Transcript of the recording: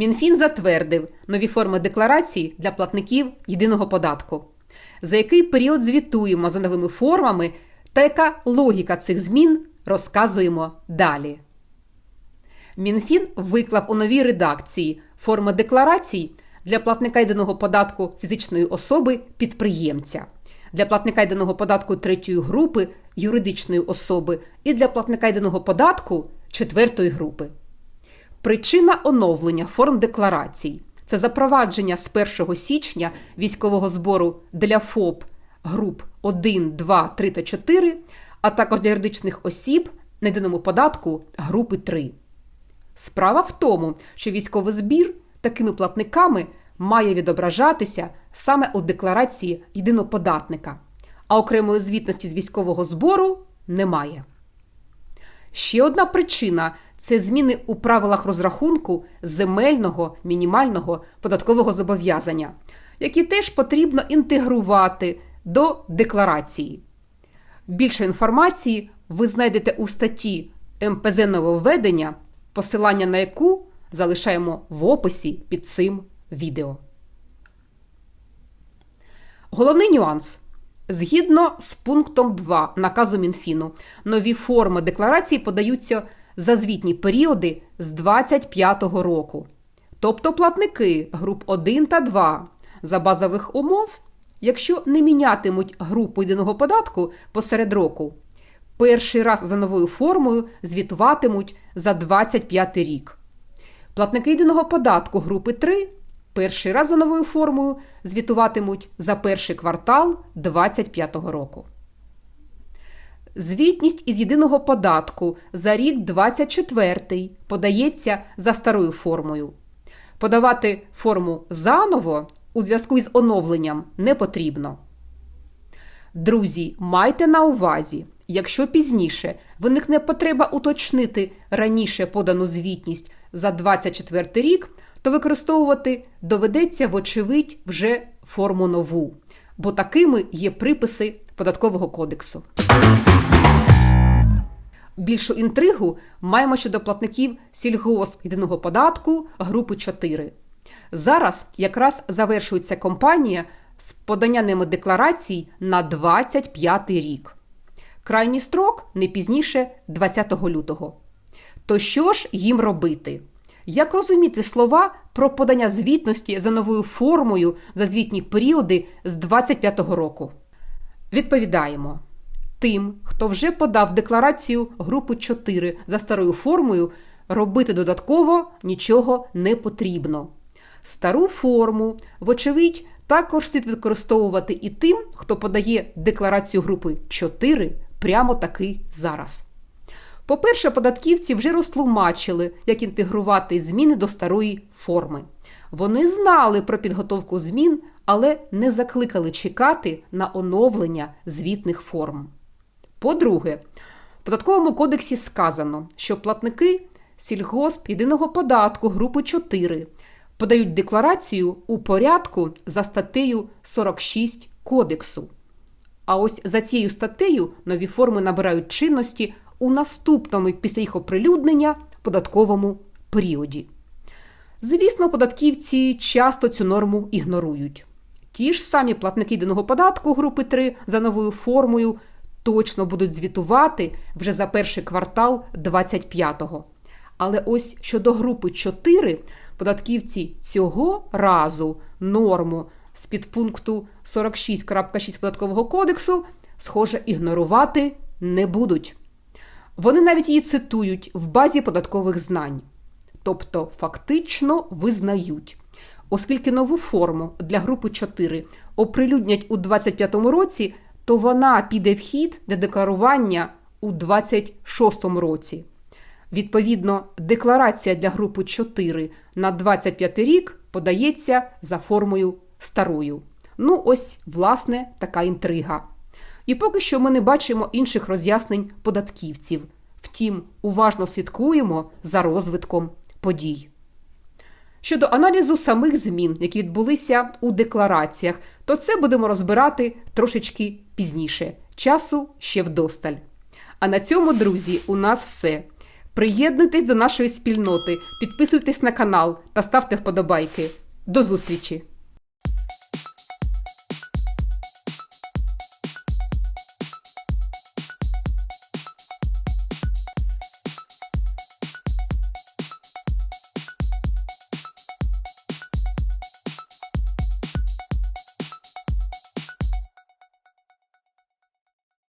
Мінфін затвердив нові форми декларації для платників єдиного податку. За який період звітуємо за новими формами та яка логіка цих змін розказуємо далі. Мінфін виклав у новій редакції форми декларацій для платника єдиного податку фізичної особи підприємця, для платника єдиного податку третьої групи юридичної особи і для платника єдиного податку четвертої групи. Причина оновлення форм декларацій це запровадження з 1 січня військового збору для ФОП груп 1, 2, 3 та 4, а також для юридичних осіб на єдиному податку групи 3. Справа в тому, що військовий збір такими платниками має відображатися саме у декларації єдиноподатника, а окремої звітності з військового збору немає. Ще одна причина це зміни у правилах розрахунку земельного мінімального податкового зобов'язання, які теж потрібно інтегрувати до декларації. Більше інформації ви знайдете у статті МПЗ нововведення, посилання на яку залишаємо в описі під цим відео. Головний нюанс. Згідно з пунктом 2 наказу Мінфіну, нові форми декларації подаються за звітні періоди з 25-го року. Тобто платники груп 1 та 2 за базових умов, якщо не мінятимуть групу єдиного податку посеред року, перший раз за новою формою звітуватимуть за 25 рік. Платники єдиного податку групи 3 перший раз за новою формою звітуватимуть за перший квартал 2025 року. Звітність із єдиного податку за рік 24 подається за старою формою. Подавати форму заново у зв'язку із оновленням не потрібно. Друзі, майте на увазі, якщо пізніше виникне потреба уточнити раніше подану звітність за 24 рік, то використовувати доведеться, вочевидь, вже форму нову, бо такими є приписи податкового кодексу. Більшу інтригу маємо щодо платників сільгосп єдиного податку групи 4. Зараз якраз завершується кампанія з подання ними декларацій на 25 рік. Крайній строк не пізніше 20 лютого. То що ж їм робити? Як розуміти слова про подання звітності за новою формою за звітні періоди з 25-го року? Відповідаємо. Тим, хто вже подав декларацію групи 4 за старою формою, робити додатково нічого не потрібно. Стару форму, вочевидь, також слід використовувати і тим, хто подає декларацію групи 4 прямо таки зараз. По-перше, податківці вже розтлумачили, як інтегрувати зміни до старої форми. Вони знали про підготовку змін, але не закликали чекати на оновлення звітних форм. По-друге, в податковому кодексі сказано, що платники сільгосп єдиного податку групи 4 подають декларацію у порядку за статтею 46 кодексу. А ось за цією статтею нові форми набирають чинності у наступному після їх оприлюднення податковому періоді. Звісно, податківці часто цю норму ігнорують. Ті ж самі платники єдиного податку групи 3 за новою формою точно будуть звітувати вже за перший квартал 25-го. Але ось щодо групи 4 податківці цього разу норму з підпункту 46.6 податкового кодексу, схоже, ігнорувати не будуть. Вони навіть її цитують в базі податкових знань, тобто фактично визнають. Оскільки нову форму для групи 4 оприлюднять у 2025 році, то вона піде в хід для декларування у 2026 році. Відповідно, декларація для групи 4 на 25 рік подається за формою старою. Ну, ось, власне, така інтрига. І поки що ми не бачимо інших роз'яснень податківців. Втім, уважно слідкуємо за розвитком подій. Щодо аналізу самих змін, які відбулися у деклараціях, то це будемо розбирати трошечки пізніше. Часу ще вдосталь. А на цьому, друзі, у нас все. Приєднуйтесь до нашої спільноти, підписуйтесь на канал та ставте вподобайки. До зустрічі!